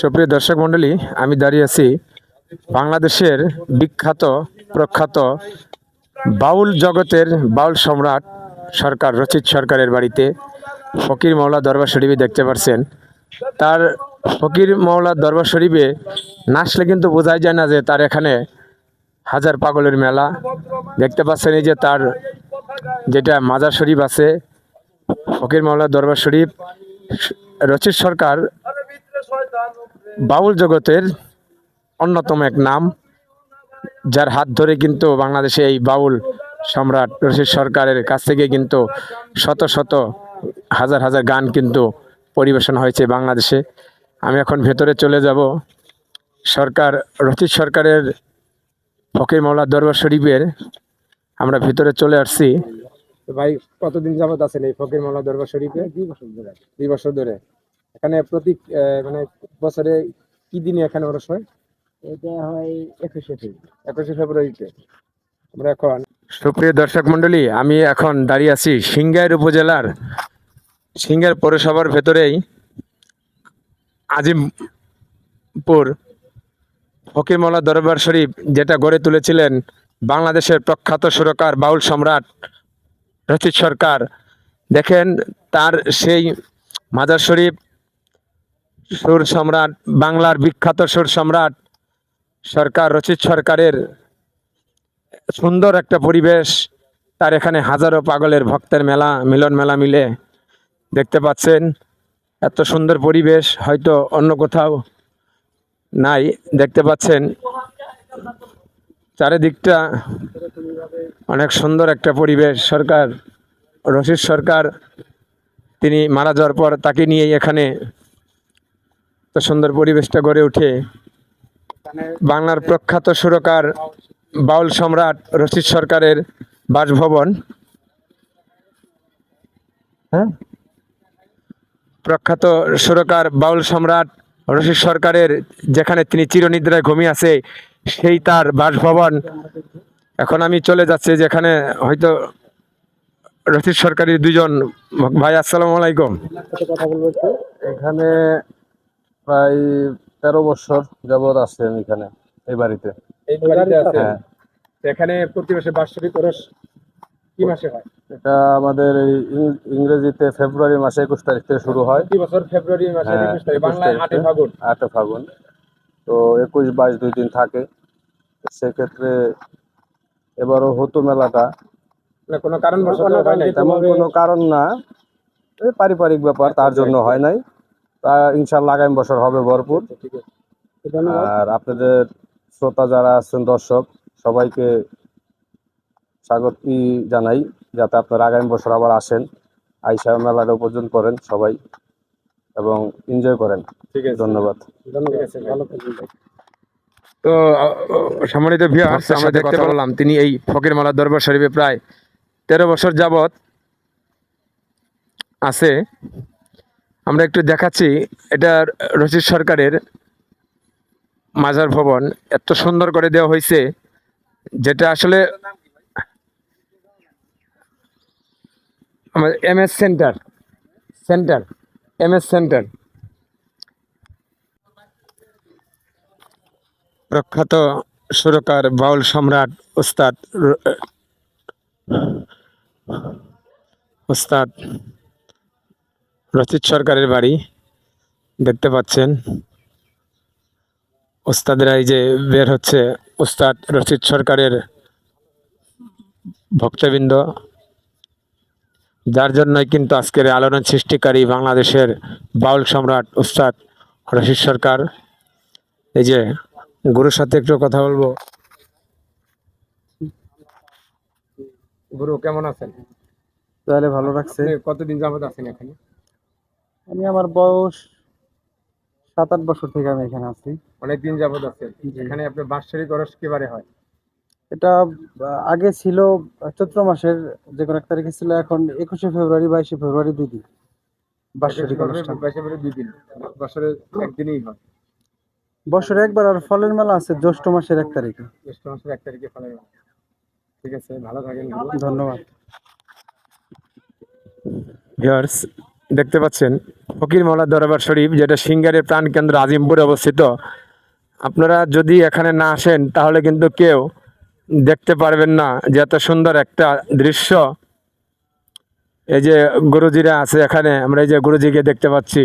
সুপ্রিয় দর্শক মণ্ডলী, আমি দাঁড়িয়ে আছি বাংলাদেশের বিখ্যাত, প্রখ্যাত বাউল জগতের বাউল সম্রাট সরকার, রচিত সরকারের বাড়িতে ফকির মৌলা দরবার শরীফে দেখতে পাচ্ছেন তার ফকির মৌলা দরবার শরীফে নাচলে কিন্তু বোঝাই যায় না যে তার এখানে হাজার পাগলের মেলা। দেখতে পাচ্ছেন এই যে তার যেটা মাজার শরীফ আছে, ফকির মৌলা দরবার শরীফ, রচিত সরকার বাউল জগতের অন্যতম এক নাম যার হাত ধরে কিন্তু বাংলাদেশে এই বাউল সম্রাট রশিদ সরকারের কাছ থেকে কিন্তু শত শত হাজার হাজার গান কিন্তু পরিবেশন হয়েছে বাংলাদেশে। আমি এখন ভেতরে চলে যাব। সরকার রশিদ সরকারের ফকির মৌলা দরবার শরীফের আমরা ভিতরে চলে আসছি। ভাই কতদিন যাবত আছেন এই ফকির মৌলা দরবার শরীফে? দুই বছর ধরে। দুই বছর ধরে। এখানে প্রতি মানে বছরে কি দিনে এখানে ওরস হয় এটা হয় একুশে ফেব্রুয়ারি। একুশে ফেব্রুয়ারিতে। আমরা এখন সুপ্রিয় দর্শক মণ্ডলী আমি এখন দাঁড়িয়ে আছি সিংগাইর উপজেলার সিংগাইর পৌরসভার ভেতরেই আজিমপুর ফকিরমোল্লা দরবার শরীফ যেটা গড়ে তুলেছিলেন বাংলাদেশের প্রখ্যাত সুরকার বাউল সম্রাট রচিত সরকার। দেখেন তার সেই মাজার শরীফ সুর সম্রাট, বাংলার বিখ্যাত সুর সম্রাট, সরকার, রচিত সরকারের সুন্দর একটা পরিবেশ, তার এখানে হাজারো পাগলের ভক্তের মেলা, মিলন মেলা মিলে দেখতে পাচ্ছেন। এত সুন্দর পরিবেশ, হয়তো অন্য কোথাও নাই, দেখতে পাচ্ছেন। চারিদিকটা অনেক সুন্দর একটা পরিবেশ, সরকার রশিদ সরকার, তিনি মারা যাওয়ার পর তাকে নিয়ে এখানে এত সুন্দর পরিবেশটা গড়ে ওঠে। বাংলার প্রখ্যাত সুরকার বাউল সম্রাট রশিদ সরকারের বাসভবন। হ্যাঁ? প্রখ্যাত সুরকার বাউল সম্রাট রশিদ সরকারের যেখানে তিনি চিরনিদ্রায় ঘুমিয়ে আছে, সেই তার বাসভবন। এখন আমি চলে যাচ্ছি যেখানে হয়তো রশিদ সরকারের দুজন ভাই। আসসালামু আলাইকুম। এখানে প্রায় তেরো বছর যাবৎ আছি আমি এখানে এই বাড়িতে। এই বাড়িতে আছেন? হ্যাঁ। এখানে প্রতি মাসে ওরস কি মাসে হয়? এটা আমাদের এই ইংরেজিতে ফেব্রুয়ারি মাসে একুশ তারিখ থেকে শুরু হয়। প্রতি বছর ফেব্রুয়ারি মাসে হ্যাঁ, একুশ তারিখ, 21 বাংলায় আটই তারিখে। ফাগুন। আটে ফাগুন। তো একুশ বাইশ দুই দিন থাকে। তো সেক্ষেত্রে এবারও হতো মেলাটা। না কোনো কারণ বশত হয় নাই তেমন কোনো কারণ না। এই পারিবারিক ব্যাপার তার জন্য হয় নাই। তা ইনশাল্লাহ আগামী বছর হবে ভরপুর। ঠিক আছে ধন্যবাদ আর আপনাদের শ্রোতা যারা আছেন দর্শক সবাইকে স্বাগত জানাই যাতে আপনারা আগামী বছর আবার আসেন আইসা মেলাটা উপার্জন করেন সবাই এবং এনজয় করেন। ঠিক আছে। ধন্যবাদ। ঠিক আছে ভালো থাকবেন। ভাই। তো সম্মানিত ভিউয়ার্স আমরা দেখতে পেলাম তিনি এই ফকির মালা দরবার শরীফে প্রায় তেরো বছর যাবত আছে। আমরা একটু দেখাচ্ছি এটা রশিদ সরকারের মাজার ভবন। এত সুন্দর করে দেওয়া হয়েছে, যেটা আসলে আমাদের M S centre centre M S centre. প্রখ্যাত সুরকার বাউল সম্রাট উস্তাদ উস্তাদ রচিত সরকারের বাড়ি দেখতে পাচ্ছেন। উস্তাদরা এই যে বের হচ্ছে উস্তাদ রচিত সরকারের ভক্তবৃন্দ। যার জন্যই কিন্তু আজকের আলোড়ন সৃষ্টিকারী বাংলাদেশের বাউল সম্রাট উস্তাদ রশিদ সরকার। এই যে গুরুর সাথে একটু কথা বলব। গুরু কেমন আছেন? তাহলে ভালো রাখছে কতদিন যাবত আছেন এখানে? আমি আমার বয়স সাত আট বছর থেকে আমি এখানে আছি। অনেকদিন যাবত আছেন এখানে আপনার বাৎসরিক খরচ কিবারে হয়? এটা আগে ছিল চৈত্র মাসের যে কোনো এক তারিখে ছিল এখন একুশে ফেব্রুয়ারি বাইশে ফেব্রুয়ারি দুই দিন। বার্ষিক অনুষ্ঠান। দুই দিন। বছরে একদিনই হয়। বছরে একবার আর ফলের মেলা আছে জ্যৈষ্ঠ মাসের এক তারিখে। জ্যৈষ্ঠ মাসের এক তারিখে ফলে ঠিক আছে ভালো থাকেন। ধন্যবাদ। ভিউয়ার্স দেখতে পাচ্ছেন, ফকির মৌলা দরবার শরীফ, যেটা সিঙ্গারের প্রাণকেন্দ্র আজিমপুরে অবস্থিত। আপনারা যদি এখানে না আসেন, তাহলে কিন্তু কেউ দেখতে পারবেন না যে এত সুন্দর একটা দৃশ্য। এই যে গুরুজিরা আছে এখানে, আমরা এই যে গুরুজিকে দেখতে পাচ্ছি।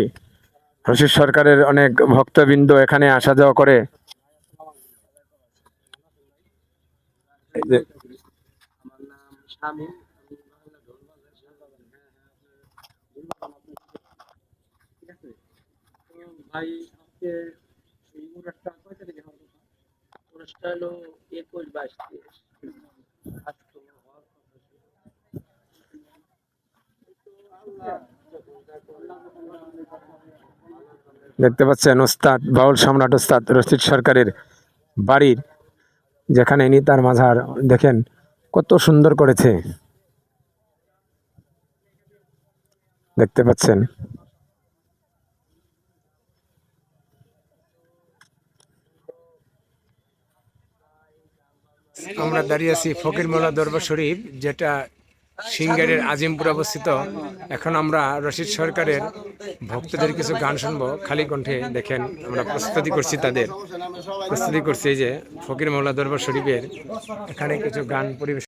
রশিদ সরকারের অনেক ভক্তবৃন্দ এখানে আসা যাওয়া করে। এই যে ভাই এই হওয়ার কথা হলো একুশ, বাইশ দেখতে পাচ্ছেন ওস্তাদ, বাউল সম্রাট ওস্তাদ রশিদ সরকারের বাড়ির যেখানে ইনি তার মাঝার, দেখেন কত সুন্দর করেছে। দেখতে পাচ্ছেন। আমরা দাঁড়িয়ে আছি ফকির মোল্লা দরবার শরীফ, যেটা সিঙ্গারের আজিমপুর অবস্থিত। এখন আমরা রশিদ সরকারের ভক্তদের কিছু গান শুনব। খালি কণ্ঠে দেখেন আমরা প্রস্তুতি করছি তাদের। প্রস্তুতি করছি যে ফকির মোল্লা দরবার শরীফের এখানে কিছু গান পরিবেশ